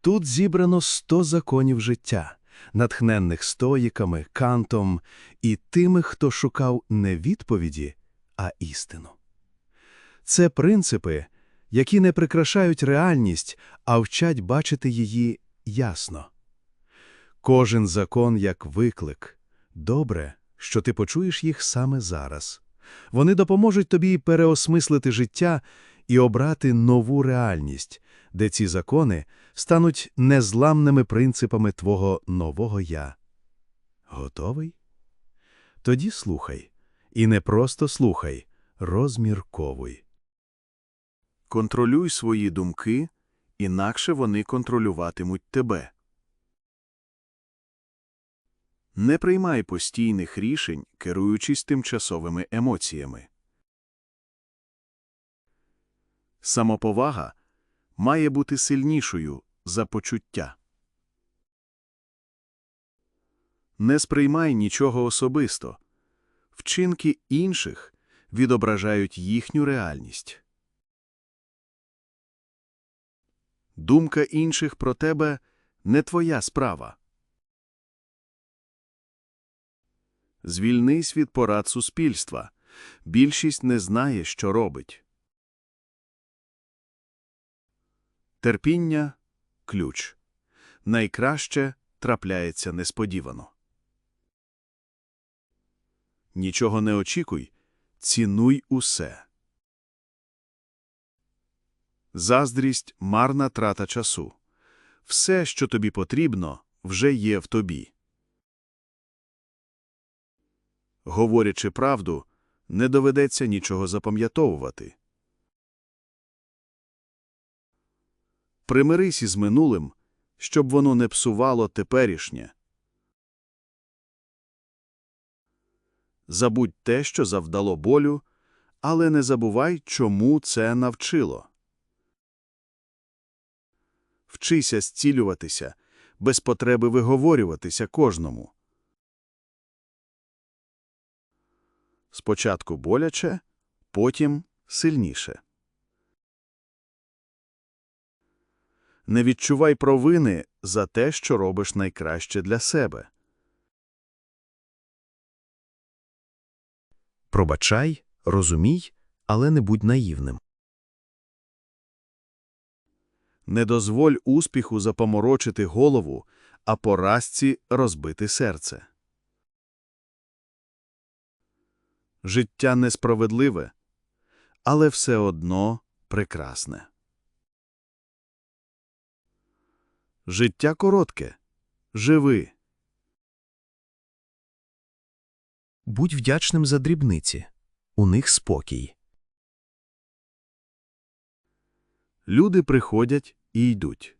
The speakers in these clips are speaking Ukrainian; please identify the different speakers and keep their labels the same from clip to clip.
Speaker 1: Тут зібрано сто законів життя, натхненних стоїками, кантом і тими, хто шукав не відповіді, а істину. Це принципи, які не прикрашають реальність, а вчать бачити її ясно. Кожен закон як виклик. Добре, що ти почуєш їх саме зараз. Вони допоможуть тобі переосмислити життя і обрати нову реальність, де ці закони стануть незламними принципами твого нового «я». Готовий? Тоді слухай. І не просто слухай, розмірковуй.
Speaker 2: Контролюй свої думки, інакше вони контролюватимуть тебе. Не приймай постійних рішень, керуючись тимчасовими емоціями. Самоповага має бути сильнішою за почуття. Не сприймай нічого особисто. Вчинки інших відображають їхню реальність. Думка інших про тебе не твоя справа. Звільнись від порад суспільства. Більшість не знає, що робить. Терпіння – ключ. Найкраще трапляється несподівано. Нічого не очікуй, цінуй усе. Заздрість – марна трата часу. Все, що тобі потрібно, вже є в тобі. Говорячи правду, не доведеться нічого запам'ятовувати. Примирись із минулим, щоб воно не псувало теперішнє. Забудь те, що завдало болю, але не забувай, чому це навчило. Вчися зцілюватися, без потреби виговорюватися кожному. Спочатку боляче, потім сильніше. Не відчувай провини за те, що робиш найкраще для себе.
Speaker 1: Пробачай, розумій, але не будь наївним.
Speaker 2: Не дозволь успіху запоморочити голову, а поразці розбити серце. Життя несправедливе, але все одно прекрасне. Життя коротке. Живи.
Speaker 1: Будь вдячним за дрібниці. У них спокій.
Speaker 2: Люди приходять і йдуть.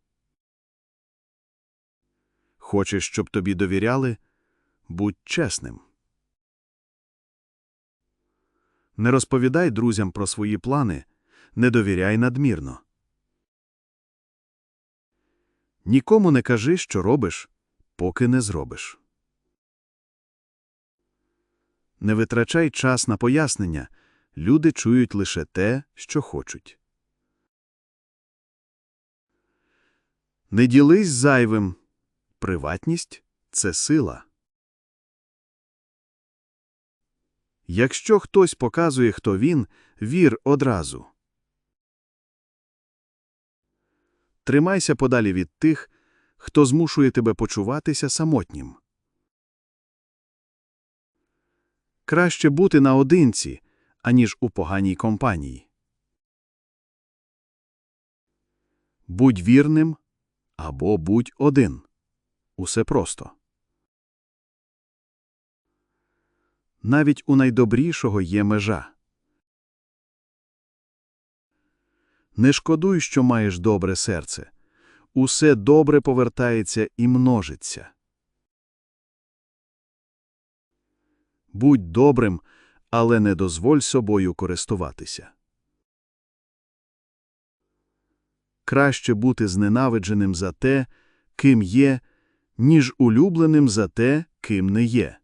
Speaker 2: Хочеш, щоб тобі довіряли? Будь чесним. Не розповідай друзям про свої плани, не довіряй надмірно. Нікому не кажи, що робиш, поки не зробиш. Не витрачай час на пояснення. Люди чують лише те, що хочуть. Не ділись зайвим. Приватність – це сила. Якщо хтось показує, хто він, вір одразу. Тримайся подалі від тих, хто змушує тебе почуватися самотнім. Краще бути наодинці, аніж у поганій компанії. Будь вірним або будь один. Усе просто. Навіть у найдобрішого є межа. Не шкодуй, що маєш добре серце. Усе добре повертається і множиться. Будь добрим, але не дозволь собою користуватися. Краще бути зненавидженим за те, ким є, ніж улюбленим за те, ким не є.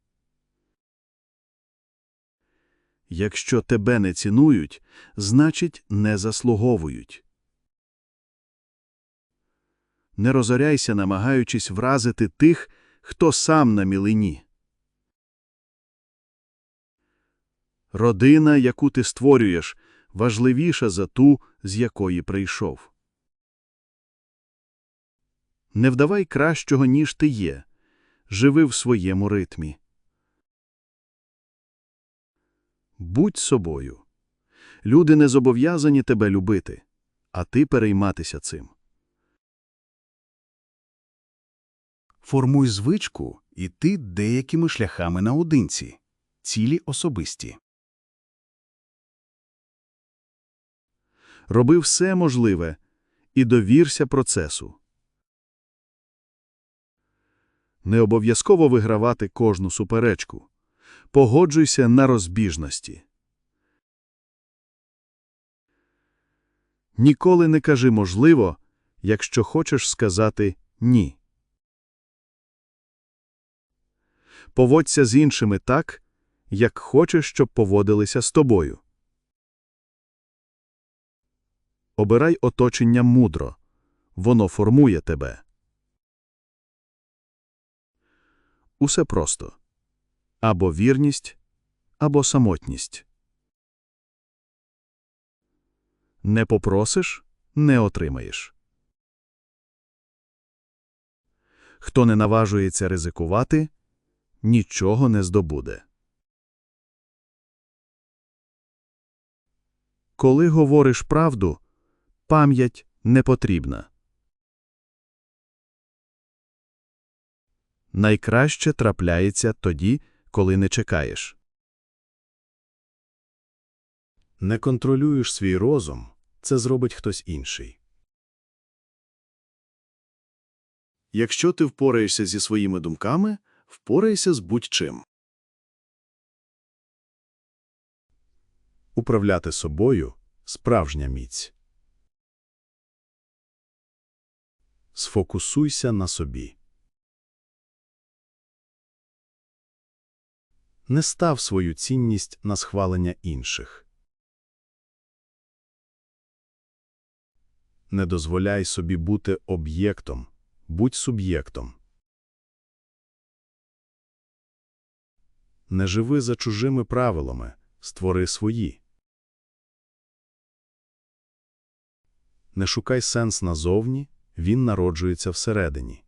Speaker 2: Якщо тебе не цінують, значить, не заслуговують. Не розоряйся, намагаючись вразити тих, хто сам на мілині. Родина, яку ти створюєш, важливіша за ту, з якої прийшов. Не вдавай кращого, ніж ти є. Живи в своєму ритмі. Будь собою. Люди не зобов'язані тебе любити, а ти перейматися цим.
Speaker 3: Формуй звичку іти деякими шляхами наодинці, цілі особисті.
Speaker 2: Роби все можливе і довірся процесу. Не обов'язково вигравати кожну суперечку. Погоджуйся на розбіжності. Ніколи не кажи «можливо», якщо хочеш сказати «ні». Поводься з іншими так, як хочеш, щоб поводилися з тобою. Обирай оточення мудро. Воно формує тебе. Усе просто. Або вірність, або самотність. Не попросиш – не отримаєш. Хто не наважується ризикувати, нічого не здобуде. Коли говориш правду, пам'ять не потрібна. Найкраще трапляється тоді, коли не чекаєш.
Speaker 3: Не контролюєш свій розум – це зробить хтось інший.
Speaker 2: Якщо ти впораєшся зі своїми думками, впорайся з будь-чим.
Speaker 3: Управляти собою – справжня міць. Сфокусуйся на собі. Не став свою цінність на схвалення інших. Не дозволяй собі бути об'єктом, будь суб'єктом. Не живи за чужими правилами, створи свої. Не шукай сенс назовні, він народжується всередині.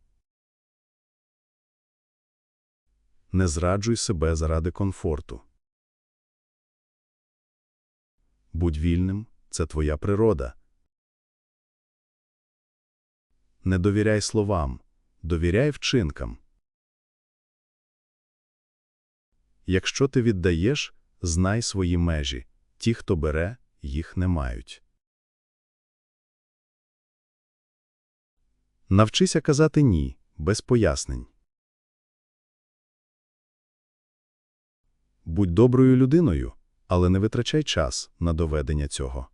Speaker 3: Не зраджуй себе заради комфорту. Будь вільним – це твоя природа. Не довіряй словам, довіряй вчинкам. Якщо ти віддаєш, знай свої межі. Ті, хто бере, їх не мають. Навчися казати «ні» без пояснень. Будь доброю людиною, але не витрачай час на доведення цього.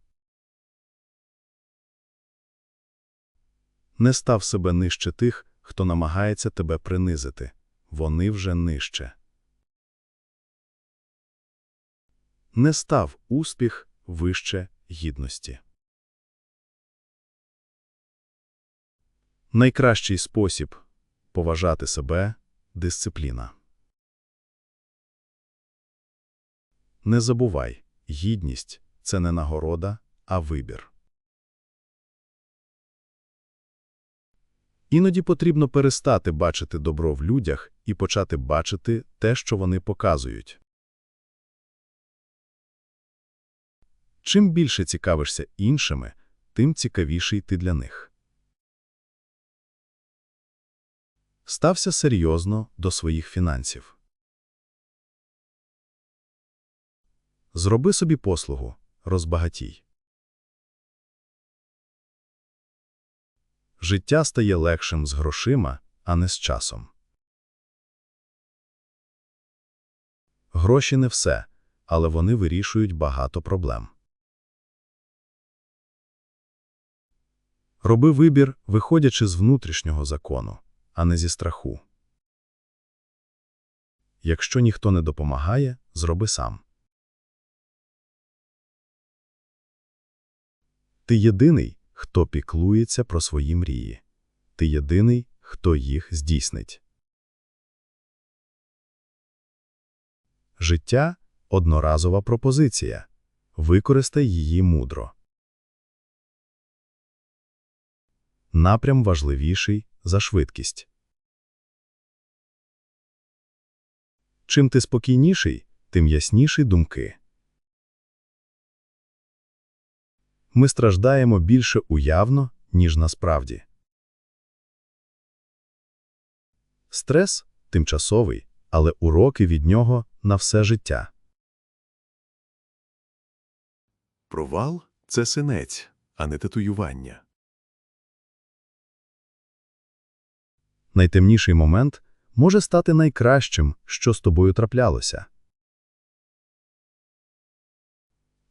Speaker 3: Не став себе нижче тих, хто намагається тебе принизити. Вони вже нижче. Не став успіх вище гідності. Найкращий спосіб поважати себе – дисципліна. Не забувай, гідність – це не нагорода, а вибір. Іноді потрібно перестати бачити добро в людях і почати бачити те, що вони показують. Чим більше цікавишся іншими, тим цікавіший ти для них. Стався серйозно до своїх фінансів. Зроби собі послугу, розбагатій. Життя стає легшим з грошима, а не з часом. Гроші не все, але вони вирішують багато проблем. Роби вибір, виходячи з внутрішнього закону, а не зі страху. Якщо ніхто не допомагає, зроби сам. Ти єдиний, хто піклується про свої мрії. ти єдиний, хто їх здійснить. Життя – одноразова пропозиція. Використай її мудро. Напрям важливіший за швидкість. Чим ти спокійніший, тим ясніші думки. Ми страждаємо більше уявно, ніж насправді. Стрес – тимчасовий, але уроки від нього на все життя.
Speaker 4: Провал це синець, а не татуювання.
Speaker 3: Найтемніший момент може стати найкращим, що з тобою траплялося.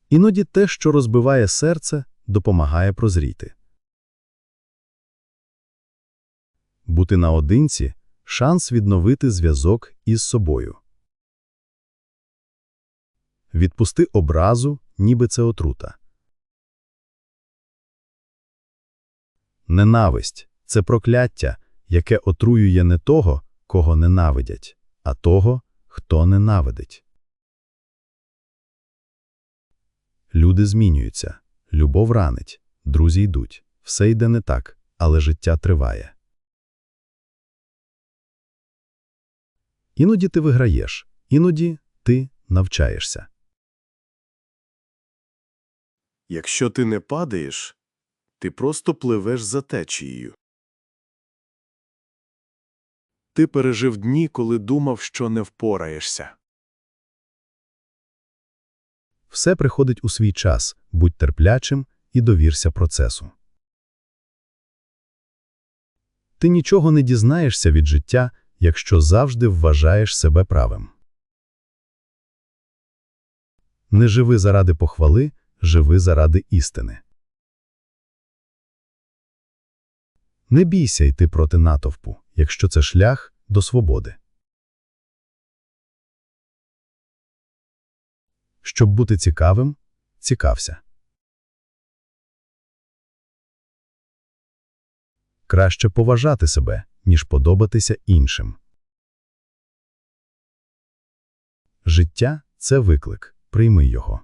Speaker 3: Іноді те, що розбиває серце, допомагає прозріти. Бути наодинці – шанс відновити зв'язок із собою. Відпусти образу, ніби це отрута. Ненависть – це прокляття, яке отруює не того, кого ненавидять, а того, хто ненавидить. Люди змінюються, любов ранить, друзі йдуть, все йде не так, але життя триває. Іноді ти виграєш, іноді ти навчаєшся.
Speaker 4: Якщо ти не падаєш, ти просто пливеш за течією. Ти пережив дні, коли думав, що не впораєшся.
Speaker 3: Все приходить у свій час, будь терплячим і довірся процесу. Ти нічого не дізнаєшся від життя, якщо завжди вважаєш себе правим. Не живи заради похвали, живи заради істини. Не бійся йти проти натовпу, якщо це шлях до свободи. Щоб бути цікавим, цікався. Краще поважати себе, ніж подобатися іншим. Життя – це виклик. Прийми його.